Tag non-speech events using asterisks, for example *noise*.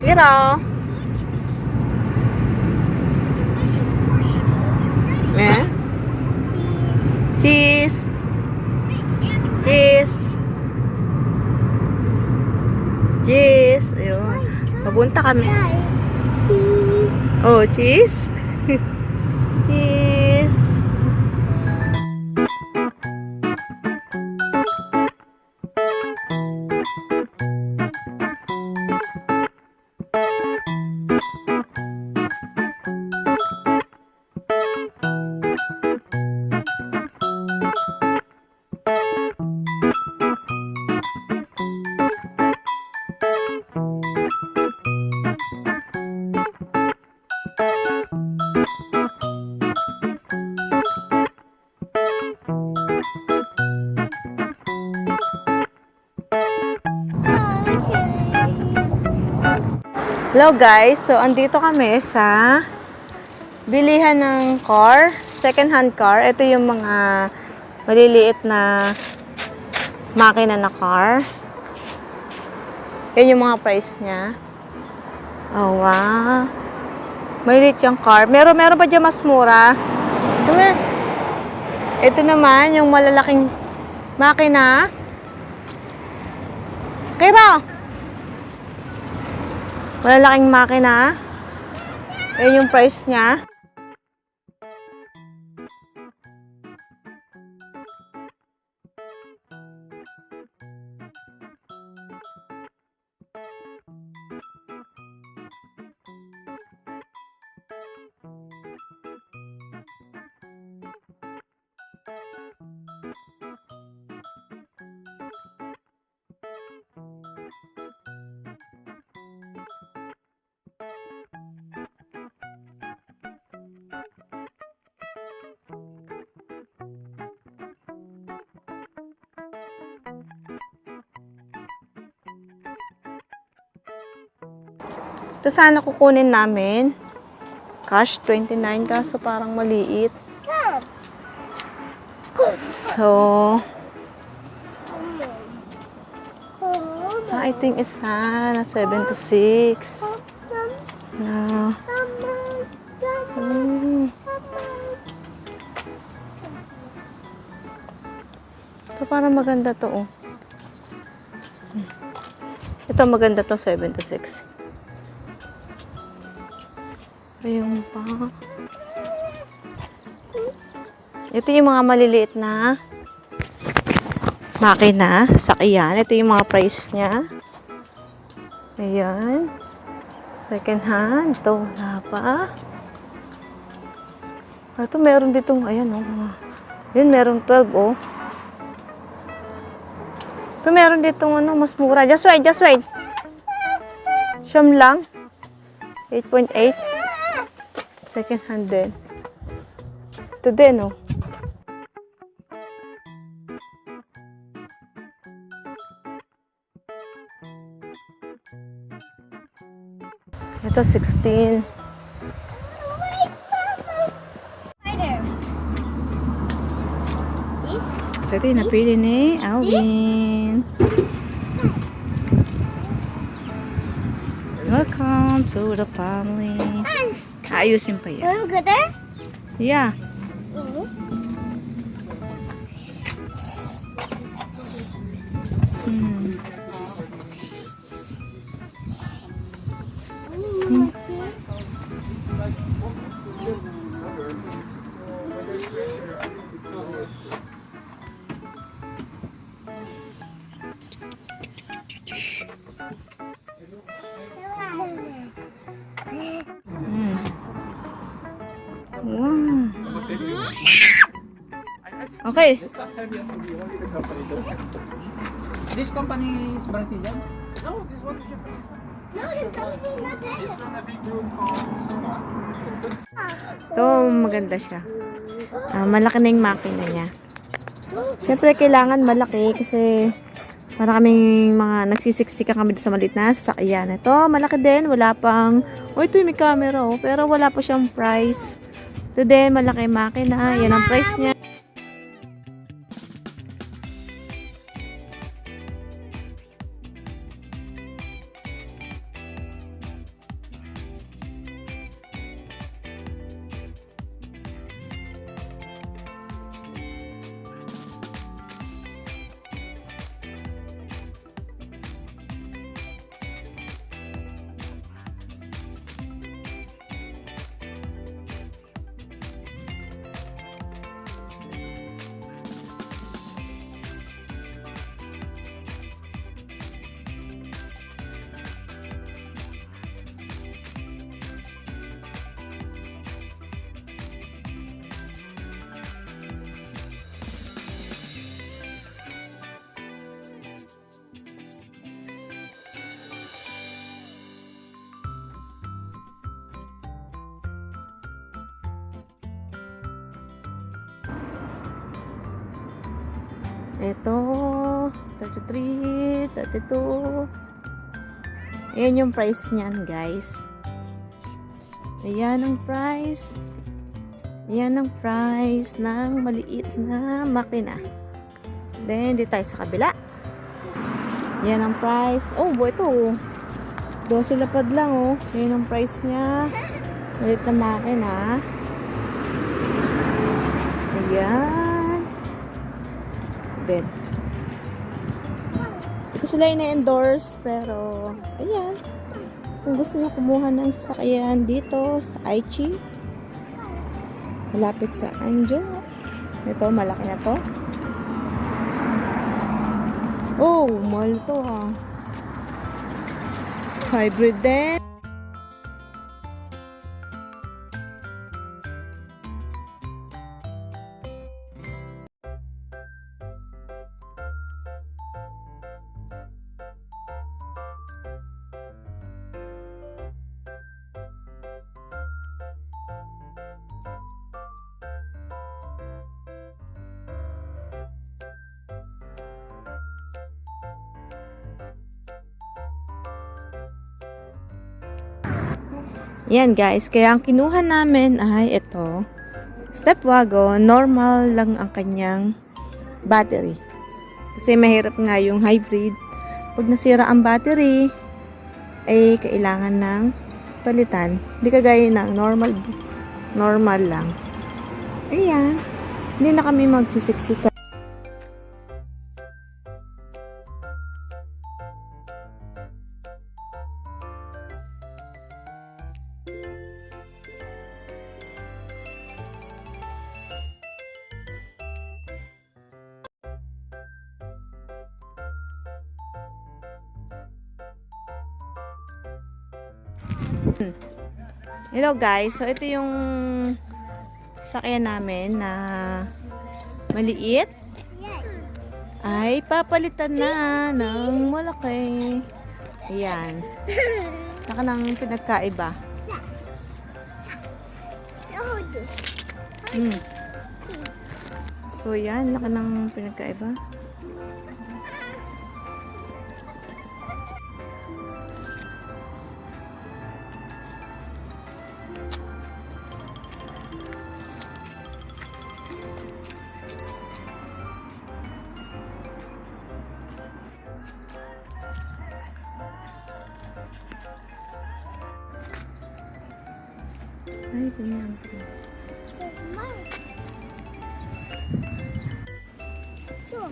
Zero. Eh? Cheese. Cheese. Cheese. Ayun. Papunta kami. Oh, cheese. *laughs* Hello guys, so andito kami sa bilihan ng car, second hand car. Ito yung mga maliliit na makina na car. Yan yung mga price niya. Oh wow. Maliliit yung car. Meron, meron pa dyan mas mura. Come here. Ito naman yung malalaking makina. Kira! Malalaking makina. Yan yung price niya. Ito sana kukunin namin. Cash 29 kaso parang maliit. So, ah, ito yung isa na 76. Na, mm, ito parang maganda to, oh. Ito maganda to, 76. Ayun pa. Ito yung mga maliliit na makina, sakyan. Ito yung mga price niya. Ayan. Second hand. Ito, wala pa. Ito, meron ditong, ayan, oh. mga- Yun, meron 12, oh. Ito, meron ditong, ano, mas mura. Just wait, just wait. Siyam lang. 8.8. Second hand din. Ito din, oh. Ito, 16. So, ito yung napili ni Alvin. Welcome to the family. Ayusin pa yan. Yung ganda? Yeah. Hmm. Hmm. Okay. This company is Brazilian? No, this company not there. Ito, maganda siya. Ah, malaki na yung makina niya. Siyempre, kailangan malaki kasi para kaming mga nagsisiksika kami sa maliit na sasakyan. Ito, malaki din. Wala pang, oh, ito yung may camera, oh. Pero wala pa siyang price. Ito din, malaki makina. Yan ang price niya. Ito, 33, 32. Ayan yung price niyan, guys. Ayan ang price. Ayan ang price ng maliit na makina. Then, di tayo sa kabila. Ayan ang price. Oh, ito. 12 lapad lang, oh. Ayan ang price niya. Maliit na makina. Ayan. Then, hindi ko sila ina-endorse, pero, ayan. Kung gusto niyo kumuha ng sasakyan dito sa Aichi, malapit sa Anjo. Ito, malaki na to. Oh, mahal to ha. Hybrid din. Yan guys, kaya ang kinuha namin ay ito. Step wagon, normal lang ang kanyang battery. Kasi mahirap nga yung hybrid. Pag nasira ang battery, ay kailangan ng palitan. Hindi kagaya ng normal, normal lang. Ayan. Hindi na kami magsisiksika. *laughs* Hello guys, so ito yung sakyan namin na maliit ay papalitan na ng malaki. Ayan. Saka nang pinagkaiba. Hmm. So yan, laki ng pinagkaiba. Ay, ganyan. It's mine. So,